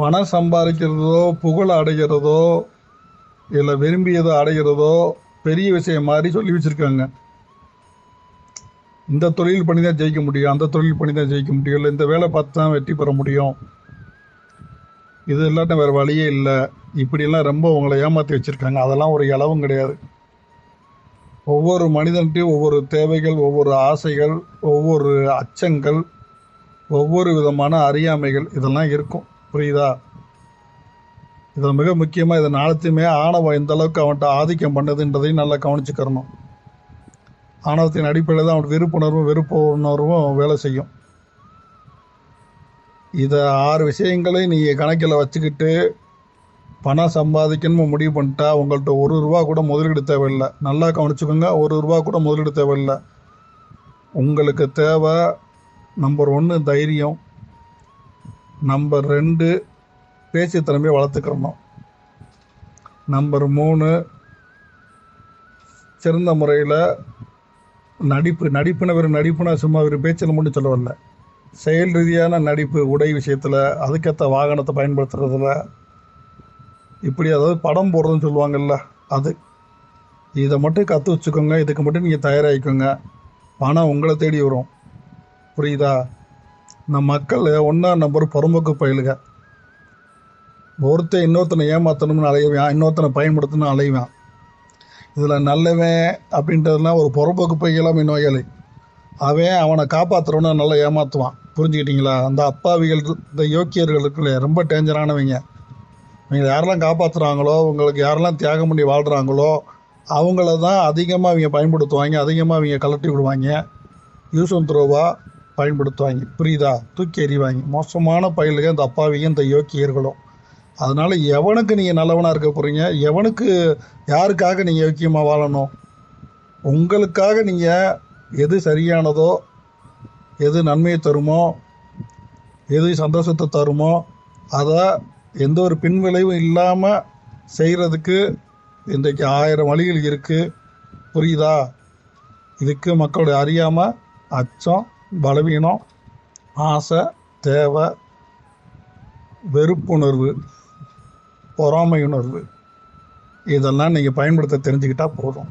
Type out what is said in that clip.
பணம் சம்பாதிக்கிறதோ புகழ் அடைகிறதோ இல்லை விரும்பியதை அடைகிறதோ பெரிய விஷயம் மாதிரி சொல்லி வச்சுருக்காங்க. இந்த தொழில் பண்ணி தான் ஜெயிக்க முடியும் அந்த தொழில் பண்ணி தான் ஜெயிக்க முடியும் இல்லை இந்த வேலை பார்த்து தான் வெற்றி பெற முடியும். இது இல்லாட்டும் வேறு வழியே இல்லை. இப்படியெல்லாம் ரொம்ப உங்களை ஏமாற்றி வச்சுருக்காங்க. அதெல்லாம் ஒரு இளவும் கிடையாது. ஒவ்வொரு மனிதன்ட்டையும் ஒவ்வொரு தேவைகள் ஒவ்வொரு ஆசைகள் ஒவ்வொரு அச்சங்கள் ஒவ்வொரு விதமான அறியாமைகள் இதெல்லாம் இருக்கும். புரியுதா? இதில் மிக முக்கியமாக இதை நாளத்தையுமே ஆணவம் எந்த அளவுக்கு அவன்கிட்ட ஆதிக்கம் பண்ணுதுன்றதையும் நல்லா கவனிச்சுக்கிறணும். ஆணவத்தின் அடிப்படையில் தான் அவனுக்கு விருப்புணர்வும் வெறுப்புணர்வும் வேலை செய்யும். இதை ஆறு விஷயங்களை நீங்கள் கணக்கில் வச்சுக்கிட்டு பணம் சம்பாதிக்கணும்னு முடிவு பண்ணிட்டா உங்கள்கிட்ட ஒரு ரூபா கூட முதலீடு தேவையில்லை. நல்லா கவனிச்சுக்கோங்க ஒரு ரூபா கூட முதலீடு தேவையில்லை. உங்களுக்கு தேவை நம்பர் ஒன்று தைரியம். நம்பர் ரெண்டு பேச்சு திறமையை வளர்த்துக்கிறணும் நம்பர் மூணு சிறந்த முறையில் நடிப்பு நடிப்புன வெறும் நடிப்புனா சும்மா வெறும் பேச்சில் மட்டும் சொல்ல வரல செயல் ரீதியான நடிப்பு உடை விஷயத்தில் அதுக்கேற்ற வாகனத்தை பயன்படுத்துறதுல இப்படி அதாவது படம் போடுறதுன்னு சொல்லுவாங்கள்ல அது. இதை மட்டும் கற்று வச்சுக்கோங்க இதுக்கு மட்டும் நீங்கள் தயாராகிக்கோங்க. பணம் உங்களை தேடி வரும். புரியுதா? இந்த மக்கள் ஒன்றா நம்பர் புறம்போக்கு பயிலுக ஒருத்தன் இன்னொருத்தனை ஏமாற்றணும்னு அலைவான் இன்னொருத்தனை பயன்படுத்தணும்னு அலைவான் இதில் நல்லவன் அப்படின்றதுலாம் ஒரு புறம்போக்கு பையலாமை நோயாளி. அவன் அவனை காப்பாற்றுறவன நல்லா ஏமாற்றுவான் புரிஞ்சுக்கிட்டீங்களா? அந்த அப்பாவிகள் இந்த யோக்கியர்களுக்குள்ள ரொம்ப டேஞ்சரானவங்க. இவங்க யாரெல்லாம் காப்பாற்றுறாங்களோ உங்களுக்கு யாரெல்லாம் தியாகம் பண்ணி வாழ்கிறாங்களோ அவங்கள தான் அதிகமாக அவங்க பயன்படுத்துவாங்க அதிகமாக அவங்க கலட்டி விடுவாங்க. யூஸ் அண்ட் த்ரோவாக பயன்படுத்துவாங்க. புரியுதா? தூக்கி எறிவாங்க. மோசமான பயிலுக இந்த அப்பாவையும் இந்த யோக்கியர்களும். அதனால் எவனுக்கு நீங்கள் நல்லவனாக இருக்க போகிறீங்க எவனுக்கு யாருக்காக நீங்கள் யோக்கியமாக வாழணும்? உங்களுக்காக நீங்கள் எது சரியானதோ எது நன்மையை தருமோ எது சந்தோஷத்தை தருமோ அதை எந்த ஒரு பின்விளைவும் இல்லாமல் செய்கிறதுக்கு இன்றைக்கு ஆயிரம் வழிகள் இருக்குது புரியுதா? இதுக்கு மக்களுடைய அறியாமல் அச்சம் பலவீனம் ஆசை தேவை வெறுப்புணர்வு பொறாமை உணர்வு இதெல்லாம் நீங்கள் பயன்படுத்த தெரிஞ்சுக்கிட்டால் போதும்.